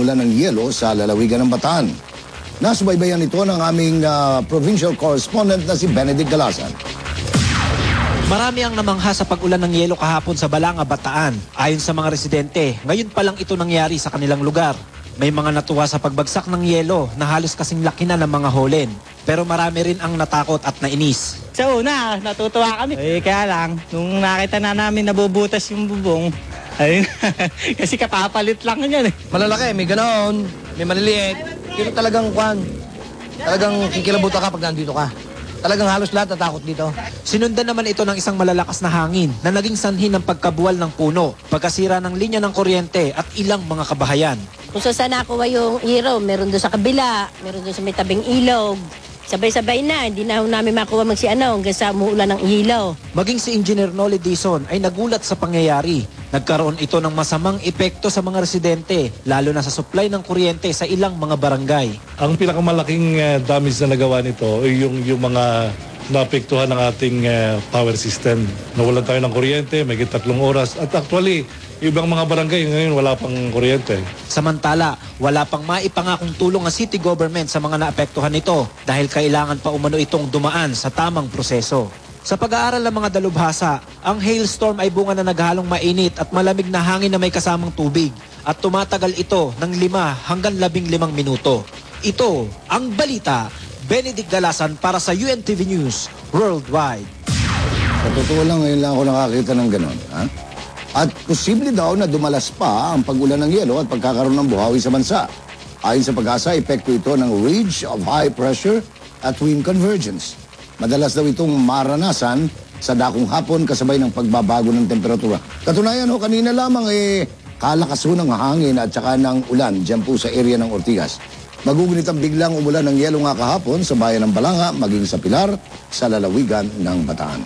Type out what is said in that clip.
umulan ng yelo sa lalawigan ng Bataan. Nasubaybayan ito ng aming ah, provincial correspondent na si Benedict Galasan. Marami ang namangha sa pag-ulan ng yelo kahapon sa Balanga, Bataan. Ayon sa mga residente, ngayon pa lang ito nangyari sa kanilang lugar. May mga natuwa sa pagbagsak ng yelo na halos kasing laki na ng mga holen. Pero marami rin ang natakot at nainis. Sa una, natutuwa kami. Eh, kaya lang, nung nakita na namin nabubutas yung bubong, ayun, kasi kapapalit lang yan eh. Malalaki, may ganon, may maliliit. Pero talagang kwan, talagang kikilabuta ka pag nandito ka. Talagang halos lahat natakot dito. Sinundan naman ito ng isang malalakas na hangin na naging sanhi ng pagkabuwal ng puno, pagkasira ng linya ng kuryente at ilang mga kabahayan. Kung saan nakuha yung hero, meron doon sa kabila, meron doon sa may tabing ilog. Sabay-sabay na, hindi na namin makuha magsiano hanggang sa umuulan ng ilaw. Maging si Engineer Nolly Dizon ay nagulat sa pangyayari. Nagkaroon ito ng masamang epekto sa mga residente, lalo na sa supply ng kuryente sa ilang mga barangay. Ang pinakamalaking eh, damage na nagawa nito ay yung, yung mga naapektuhan ng ating eh, power system. Nawalan tayo ng kuryente, may tatlong oras. At actually, ibang mga barangay ngayon wala pang kuryente. Samantala, wala pang maipangakong tulong ang city government sa mga naapektuhan nito dahil kailangan pa umano itong dumaan sa tamang proseso. Sa pag-aaral ng mga dalubhasa, ang hailstorm ay bunga na naghalong mainit at malamig na hangin na may kasamang tubig at tumatagal ito ng lima hanggang labing limang minuto. Ito ang balita. Benedict Galasan para sa UNTV News Worldwide. Sa totoo lang, ngayon lang ako nakakita ng ganon. Ha? At posible daw na dumalas pa ang pag-ulan ng yelo at pagkakaroon ng buhawi sa bansa. Ayon sa pag-asa, epekto ito ng ridge of high pressure at wind convergence. Madalas daw itong maranasan sa dakong hapon kasabay ng pagbabago ng temperatura. Katunayan ho, kanina lamang eh, kalakas ho ng hangin at saka ng ulan dyan po sa area ng Ortigas. Magugunit ang biglang umulan ng yelo nga kahapon sa bayan ng Balanga, maging sa Pilar, sa lalawigan ng Bataan.